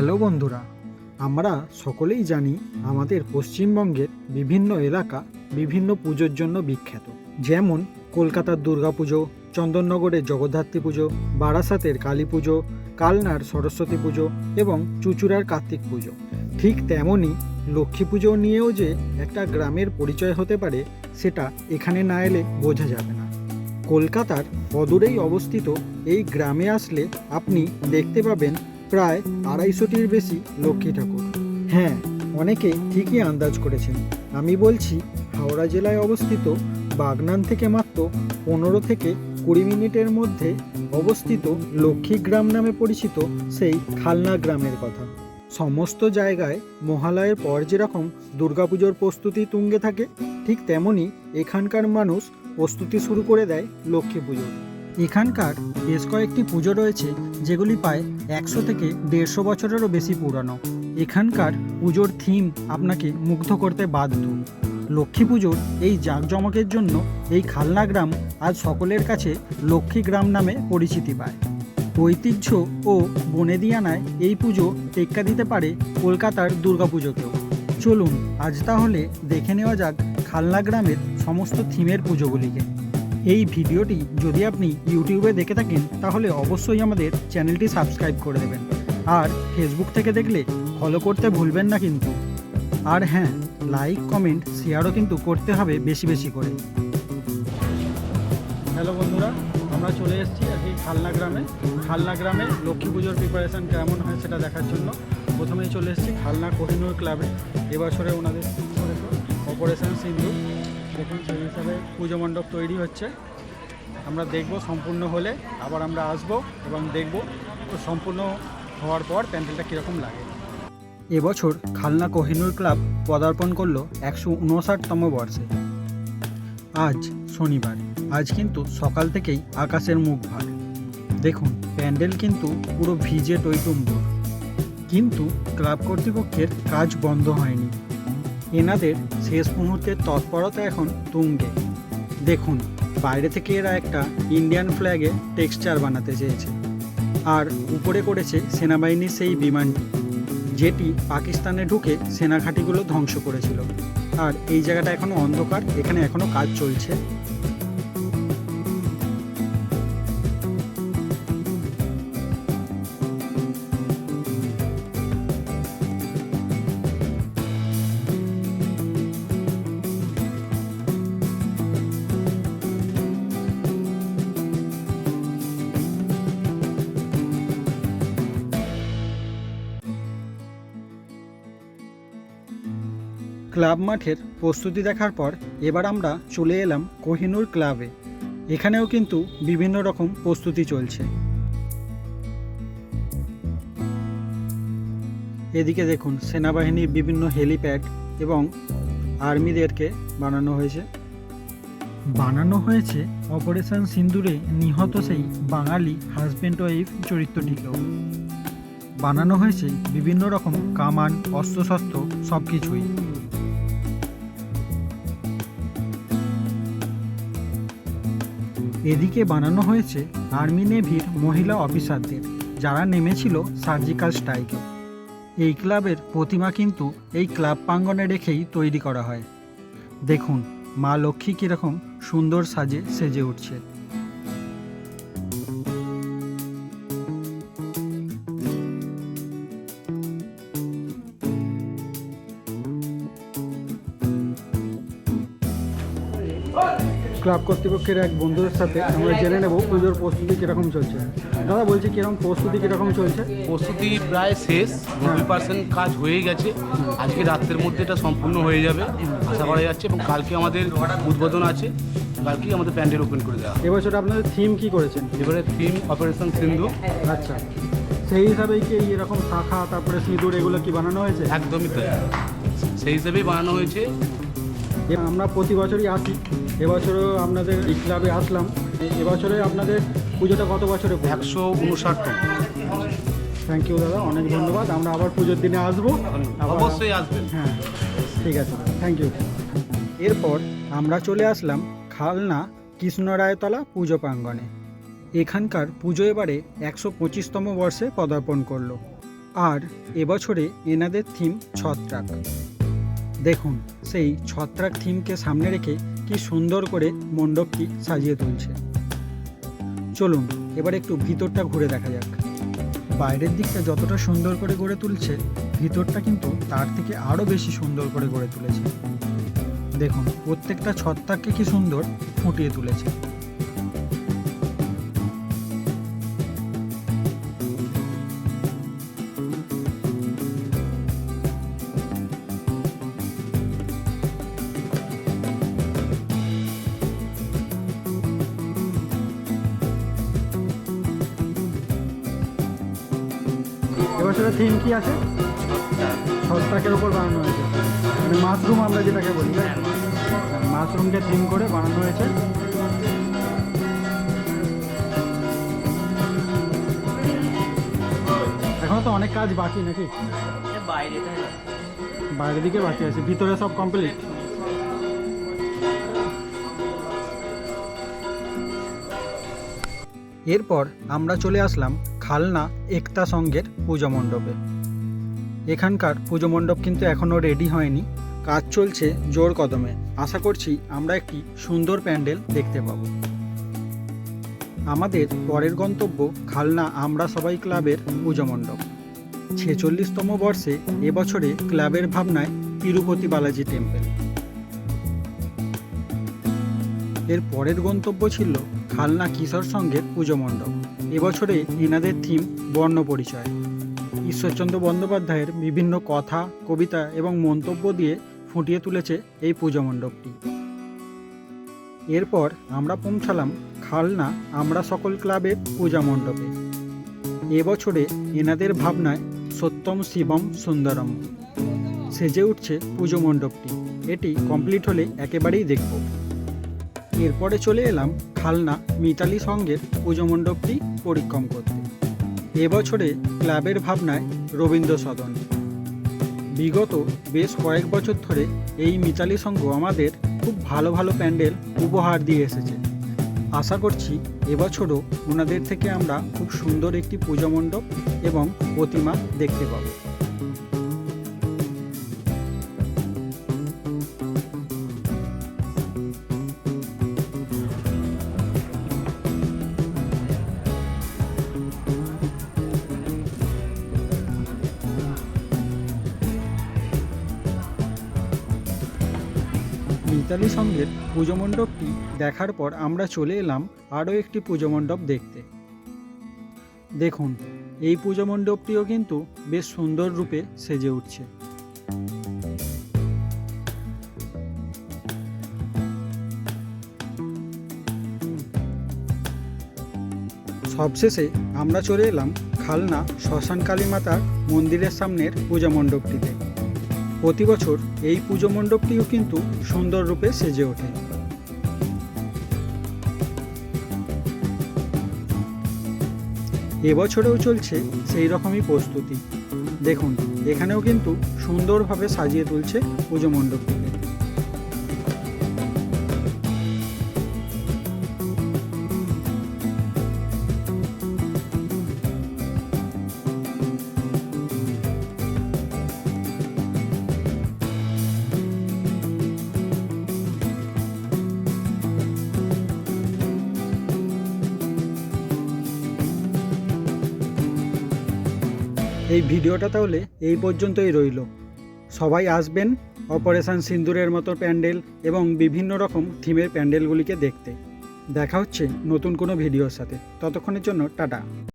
Hello বন্ধুরা, আমরা সকলেই জানি আমাদের পশ্চিমবঙ্গের বিভিন্ন এলাকা বিভিন্ন পুজোর জন্য বিখ্যাত। যেমন কলকাতার দুর্গাপুজো চন্দননগরের জগদ্ধাত্রী পুজো, বারাসাতের কালী পুজো, কালনার সরস্বতী পুজো এবং চুচুড়ার কার্তিক পুজো। ঠিক তেমনই লক্ষ্মী পুজো নিয়েও যে একটা গ্রামের পরিচয় হতে পারে, সেটা এখানে না এলে বোঝা যাবে না। কলকাতার অদূরেই অবস্থিত এই গ্রামে আসলে আপনি দেখতে পাবেন প্রায় আড়াইশোটির বেশি লক্ষ্মী ঠাকুর। হ্যাঁ অনেকে ঠিকই আন্দাজ করেছেন। আমি বলছি, হাওড়া জেলায় অবস্থিত বাগনান থেকে মাত্র পনেরো থেকে কুড়ি মিনিটের মধ্যে অবস্থিত লক্ষ্মী গ্রাম নামে পরিচিত সেই খালনা গ্রামের কথা। সমস্ত জায়গায় মহালয়ের পর যেরকম দুর্গাপুজোর প্রস্তুতি তুঙ্গে থাকে, ঠিক তেমনই এখানকার মানুষ প্রস্তুতি শুরু করে দেয় লক্ষ্মী পুজোর। এখানকার বেশ কয়েকটি পুজো রয়েছে, যেগুলি প্রায় একশো থেকে দেড়শো বছরেরও বেশি পুরানো। এখানকার পুজোর থিম আপনাকে মুগ্ধ করতে বাধ্য। লক্ষ্মী পুজোর এই জাঁকজমকের জন্য এই খালনা গ্রাম আজ সকলের কাছে লক্ষ্মী গ্রাম নামে পরিচিতি পায় ঐতিহ্য ও বনেদিয়ানায় এই পুজো টেক্কা দিতে পারে কলকাতার দুর্গাপুজোকেও। চলুন, আজ তাহলে দেখে নেওয়া যাক খালনা গ্রামের সমস্ত থিমের পুজোগুলিকে। এই ভিডিওটি যদি আপনি ইউটিউবে দেখে থাকেন, তাহলে অবশ্যই আমাদের চ্যানেলটি সাবস্ক্রাইব করে দেবেন। আর ফেসবুক থেকে দেখলে ফলো করতে ভুলবেন না কিন্তু। আর হ্যাঁ লাইক, কমেন্ট, শেয়ারও কিন্তু করতে হবে বেশি বেশি করে। হ্যালো বন্ধুরা, আমরা চলে এসেছি আর কি খালনা গ্রামে। খালনা গ্রামে লক্ষ্মী পুজোর প্রিপারেশান কেমন হয় সেটা দেখার জন্য প্রথমেই চলে এসেছি খালনা কোহিনুর ক্লাবে এবছরে ওনাদের অপারেশন সিন্ধু। দেখুন, সেই হিসাবে পুজো মণ্ডপ তৈরি হচ্ছে। আমরা দেখব সম্পূর্ণ হলে, আবার আমরা আসব এবং দেখব সম্পূর্ণ হওয়ার পর প্যান্ডেলটা কীরকম লাগে। এবছর খালনা কোহিনুর ক্লাব পদার্পণ করল একশো উনষাটতম বর্ষে। আজ শনিবার, আজ কিন্তু সকাল থেকেই আকাশের মুখ ভার। দেখুন, প্যান্ডেল কিন্তু পুরো ভিজে টইটুম্বুর। কিন্তু ক্লাব কর্তৃপক্ষের কাজ বন্ধ হয়নি। এনাদের শেষ মুহূর্তের তৎপরতা এখন তুঙ্গে। দেখুন, বাইরে থেকে এরা একটা ইন্ডিয়ান ফ্ল্যাগে টেক্সচার বানাতে চেয়েছে আর উপরে করেছে সেনাবাহিনীর সেই বিমানটি, যেটি পাকিস্তানে ঢুকে সেনাঘাঁটিগুলো ধ্বংস করেছিল। আর এই জায়গাটা এখনও অন্ধকার, এখানে এখনও কাজ চলছে। ক্লাব মাঠের প্রস্তুতি দেখার পর এবার আমরা চলে এলাম কোহিনুর ক্লাবে। এখানেও কিন্তু বিভিন্ন রকম প্রস্তুতি চলছে। এদিকে দেখুন, সেনাবাহিনীর বিভিন্ন হেলিপ্যাড এবং আর্মিদেরকে বানানো হয়েছে। বানানো হয়েছে অপারেশন সিন্দুরে নিহত সেই বাঙালি হাজব্যান্ড ওয়াইফ চরিত্রটিকেও। বানানো হয়েছে বিভিন্ন রকম কামান, অস্ত্রশস্ত্র সব কিছুই এদিকে বানানো হয়েছে আর্মি নেভির মহিলা অফিসারদের, যারা নেমেছিল সার্জিক্যাল স্ট্রাইকে। এই ক্লাবের প্রতিমা কিন্তু এই ক্লাব প্রাঙ্গনে রেখেই তৈরি করা হয়। দেখুন, মা লক্ষ্মী কীরকম সুন্দর সাজে সেজে উঠছে। ক্লাব কর্তৃপক্ষের এক বন্ধুদের সাথে আমরা জেনে নেব পুজোর প্রস্তুতি কীরকম চলছে। দাদা বলছি কীরকম প্রস্তুতি কীরকম চলছে? প্রস্তুতি প্রায় শেষ নব্বই পার্সেন্ট কাজ হয়ে গেছে। আজকে রাত্রের মধ্যে এটা সম্পূর্ণ হয়ে যাবে আশা করা যাচ্ছে এবং কালকে আমাদের উদ্বোধন আছে কালকেই আমাদের প্যান্ডেল ওপেন করে দেওয়া। এবছর আপনাদের থিম কি করেছেন? এবারে থিম অপারেশন সিন্ধু। আচ্ছা। সেই হিসাবেই কি এরকম শাখা তারপরে সিঁদুর এগুলো কি বানানো হয়েছে? একদমই তাই। সেই হিসেবেই বানানো হয়েছে। আমরা প্রতি বছরই আসি। এবছরও আপনাদের এই ক্লাবে আসলাম। এবছরে আপনাদের পুজোটা কত বছরে একশো উনষাটতম থ্যাংক ইউ দাদা অনেক ধন্যবাদ। আমরা আবার পুজোর দিনে আসব। অবশ্যই আসবেন। হ্যাঁ ঠিক আছে থ্যাংক ইউ এরপর আমরা চলে আসলাম খালনা কৃষ্ণরায়তলা পুজো প্রাঙ্গণে। এখানকার পুজো এবারে একশো পঁচিশতম বর্ষে পদার্পণ করল। আর এবছরে এনাদের থিম ছত্রাক। দেখুন, সেই ছত্রাক থিমকে সামনে রেখে কি সুন্দর করে মণ্ডপটি সাজিয়ে তুলছে। চলুন, এবার একটু ভিতরটা ঘুরে দেখা যাক। বাইরের দিকটা যতটা সুন্দর করে গড়ে তুলছে, ভিতরটা কিন্তু তার থেকে আরও বেশি সুন্দর করে গড়ে তুলেছে। দেখুন, প্রত্যেকটা ছত্রাককে কি সুন্দর ফুটিয়ে তুলেছে। এবছরের থিম কি আছে? ছত্রাকের উপর বানানো হয়েছে। মানে মাশরুম আমরা যেটাকে বলি মাশরুমকে থিম করে বানানো হয়েছে। এখনও তো অনেক কাজ বাকি নাকি? বাইরের দিকে বাকি আছে, ভিতরে সব কমপ্লিট এরপর আমরা চলে আসলাম খালনা একতা সঙ্গের পুজো মণ্ডপে। এখানকার পুজো মণ্ডপ কিন্তু এখনও রেডি হয়নি। কাজ চলছে জোর কদমে। আশা করছি আমরা একটি সুন্দর প্যান্ডেল দেখতে পাবো। আমাদের পরের গন্তব্য খালনা আমরা সবাই ক্লাবের পুজো মণ্ডপ। ছেচল্লিশতম বর্ষে এবছরে ক্লাবের ভাবনায় তিরুপতি বালাজি টেম্পল এর পরের গন্তব্য ছিল খালনা কিশোর সঙ্গের পুজো মণ্ডপ। এবছরে এনাদের থিম বর্ণ পরিচয়। ঈশ্বরচন্দ্র বন্দ্যোপাধ্যায়ের বিভিন্ন কথা, কবিতা এবং মন্তব্য দিয়ে ফুটিয়ে তুলেছে এই পুজো মণ্ডপটি। এরপর আমরা পৌঁছালাম খালনা আমরা সকল ক্লাবের পূজা মণ্ডপে। এবছরে এনাদের ভাবনায় সত্যম শিবম সুন্দরম। সেজে উঠছে পুজো মণ্ডপটি। এটি কমপ্লিট হলে একেবারেই দেখব। এরপরে চলে এলাম খালনা মিতালি সঙ্গের পুজো মণ্ডপটি পরিক্রম করতে। এবছরে ক্লাবের ভাবনায় রবীন্দ্র সদন বিগত বেশ কয়েক বছর ধরে এই মিতালি সংঘ আমাদের খুব ভালো ভালো প্যান্ডেল উপহার দিয়ে এসেছে। আশা করছি এবছরও ওনাদের থেকে আমরা খুব সুন্দর একটি পুজো মণ্ডপ এবং প্রতিমা দেখতে পাবো। মিতালি সঙ্গের পুজো মণ্ডপটি দেখার পর আমরা চলে এলাম আরও একটি পুজো মণ্ডপ দেখতে। দেখুন, এই পুজো মণ্ডপটিও কিন্তু বেশ সুন্দর রূপে সেজে উঠছে। সবশেষে আমরা চলে এলাম খালনা শ্মশান কালী মাতার মন্দিরের সামনের পূজা মণ্ডপটিতে প্রতি বছর এই পুজো মণ্ডপটিও কিন্তু সুন্দর রূপে সেজে ওঠে। এবছরেও চলছে সেই রকমই প্রস্তুতি। দেখুন, এখানেও কিন্তু সুন্দরভাবে সাজিয়ে তুলছে পুজো মণ্ডপটিকে এই ভিডিওটা তাহলে এই পর্যন্তই রইল। সবাই আসবেন অপারেশান সিন্দুরের মতো প্যান্ডেল এবং বিভিন্ন রকম থিমের প্যান্ডেলগুলিকে দেখতে। দেখা হচ্ছে নতুন কোনো ভিডিওর সাথে। ততক্ষণের জন্য টাটা।